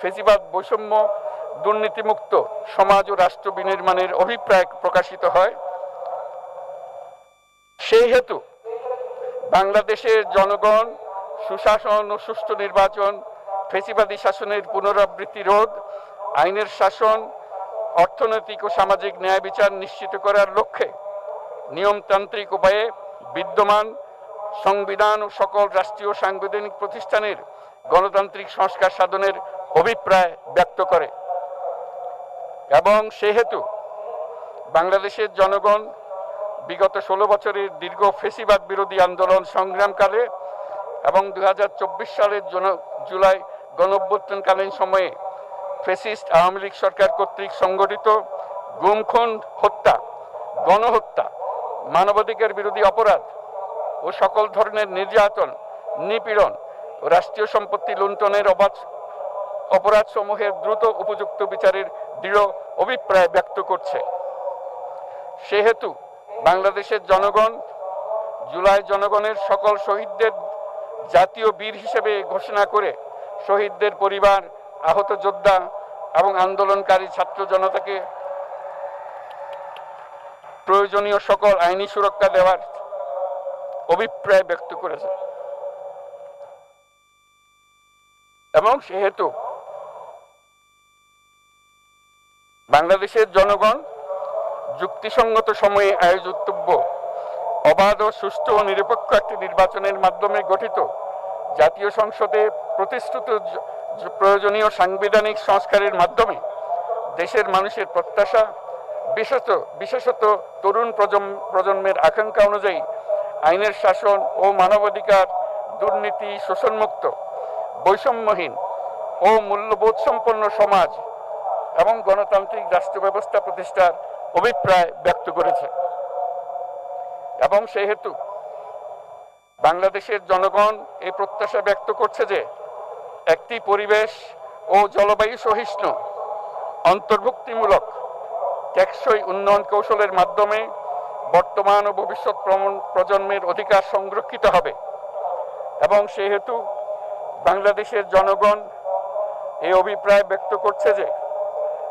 ফেসিবাদ বৈষম্য দুর্নীতিমুক্ত সমাজ ও রাষ্ট্র বিনির্মাণের অভিপ্রায় প্রকাশিত হয়। সেই হেতু বাংলাদেশের জনগণ সুশাসন ও সুষ্ঠু নির্বাচন, ফেসিবাদী শাসনের পুনরাবৃত্তি রোধ, আইনের শাসন, অর্থনৈতিক ও সামাজিক ন্যায় বিচার নিশ্চিত করার লক্ষ্যে নিয়মতান্ত্রিক উপায়ে বিদ্যমান সংবিধান ও সকল রাষ্ট্রীয় সাংবিধানিক প্রতিষ্ঠানের গণতান্ত্রিক সংস্কার সাধনের অভিপ্রায় ব্যক্ত করে। এবং সেহেতু বাংলাদেশের জনগণ বিগত ষোলো বছরের দীর্ঘ ফেসিবাদ বিরোধী আন্দোলন সংগ্রামকালে এবং দু হাজার চব্বিশ সালের জন- জুলাই গণঅভ্যুত্থানকালীন সময়ে ফেসিস্ট আওয়ামী লীগ সরকার কর্তৃক সংগঠিত গুমখুন হত্যা, গণহত্যা, মানবাধিকার বিরোধী অপরাধ ও সকল ধরনের নির্যাতন, নিপীড়ন রাষ্ট্রীয় সম্পত্তি লুণ্ঠনের অবাধ অপরাধসমূহের দ্রুত উপযুক্ত বিচারের দৃঢ় অভিপ্রায় ব্যক্ত করছে। সেহেতু বাংলাদেশের জনগণ, জুলাই জনগণের সকল শহীদদের জাতীয় বীর হিসেবে ঘোষণা করে শহীদদের পরিবার, আহত যোদ্ধা এবং আন্দোলনকারী ছাত্র জনতাকে প্রয়োজনীয় সকল আইনি সুরক্ষা দেওয়ার অভিপ্রায় ব্যক্ত করেছে। এবং সেহেতু বাংলাদেশের জনগণ যুক্তিসঙ্গত সময়ে আয়োজিতব্য অবাধ ও সুষ্ঠু ও নিরপেক্ষ একটি নির্বাচনের মাধ্যমে গঠিত জাতীয় সংসদে জ- প্রয়োজনীয় সাংবিধানিক সংস্কারের মাধ্যমে দেশের মানুষের প্রত্যাশা, বিশেষত বিশেষত তরুণ প্রজন্ম- প্রজন্মের আকাঙ্ক্ষা অনুযায়ী আইনের শাসন ও মানবাধিকার, দুর্নীতি, শোষণমুক্ত, বৈষম্যহীন ও মূল্যবোধ সম্পন্ন সমাজ এবং গণতান্ত্রিক রাষ্ট্র ব্যবস্থা প্রতিষ্ঠার অভিপ্রায় ব্যক্ত করেছে। এবং সেহেতু বাংলাদেশের জনগণ এই প্রত্যাশা ব্যক্ত করছে যে একটি পরিবেশ ও জলবায়ু সহিষ্ণু, অন্তর্ভুক্তিমূলক, টেকসই উন্নয়ন কৌশলের মাধ্যমে বর্তমান ও ভবিষ্যৎ প্রজন্মের অধিকার সংরক্ষিত হবে। এবং সেহেতু বাংলাদেশের জনগণ এই অভিপ্রায় ব্যক্ত করছে যে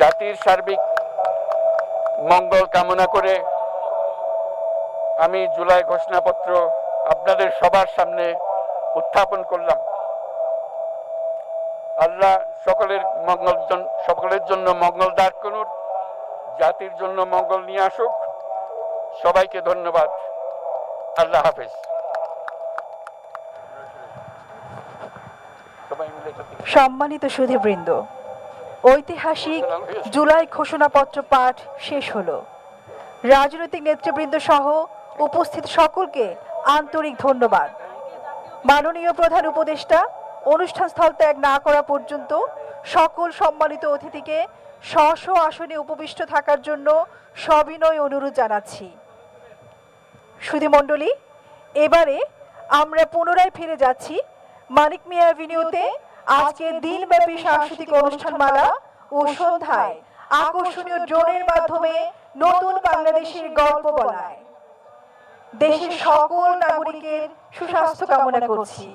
জাতির সার্বিক মঙ্গল কামনা করে আমি জুলাই ঘোষণাপত্র আপনাদের সবার সামনে উত্থাপন করলাম। আল্লাহ সকলের মঙ্গল সকলের জন্য মঙ্গল দাঁড় করুন, জাতির জন্য মঙ্গল নিয়ে আসুক। সবাইকে ধন্যবাদ। আল্লাহ হাফেজ। সম্মানিত সুধীবৃন্দ ঐতিহাসিক জুলাই ঘোষণাপত্র পাঠ শেষ হলো। রাজনৈতিক নেতৃবৃন্দ সহ উপস্থিত সকলকে আন্তরিক ধন্যবাদ। মাননীয় প্রধান উপদেষ্টা, অনুষ্ঠান স্থল ত্যাগ না করা পর্যন্ত সকল সম্মানিত অতিথিকে স্ব স্ব আসনে উপবিষ্ট থাকার জন্য সবিনয় অনুরোধ জানাচ্ছি। সুধীমণ্ডলী এবারে আমরা পুনরায় ফিরে যাচ্ছি মানিক মিয়া অ্যাভিনিউতে আজকে দিনব্যাপী সাংস্কৃতিক অনুষ্ঠানমালা ও সন্ধ্যায় আকর্ষণীয় ড্রোনের মাধ্যমে নতুন বাংলাদেশের গল্প বলায়। দেশের সকল নাগরিকের সুস্বাস্থ্য কামনা করছি।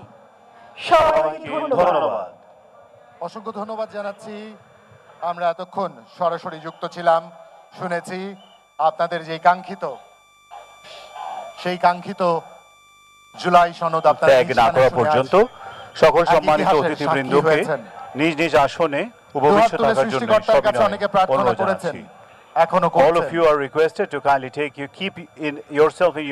সবাইকে ধন্যবাদ। ধন্যবাদ। অসংখ্য ধন্যবাদ জানাচ্ছি। আমরা এতক্ষণ সরাসরি যুক্ত ছিলাম শুনেছি আপনাদের যে কাঙ্ক্ষিত সেই কাঙ্ক্ষিত জুলাই সনদ আপনারা না করা পর্যন্ত সকল সম্মানিত অতিথিবৃন্দকে নিজ নিজ আসনে উপবিষ্ট থাকার জন্য অনুরোধ জানাচ্ছি। এখনও All of you are requested to kindly take you keep in yourself in your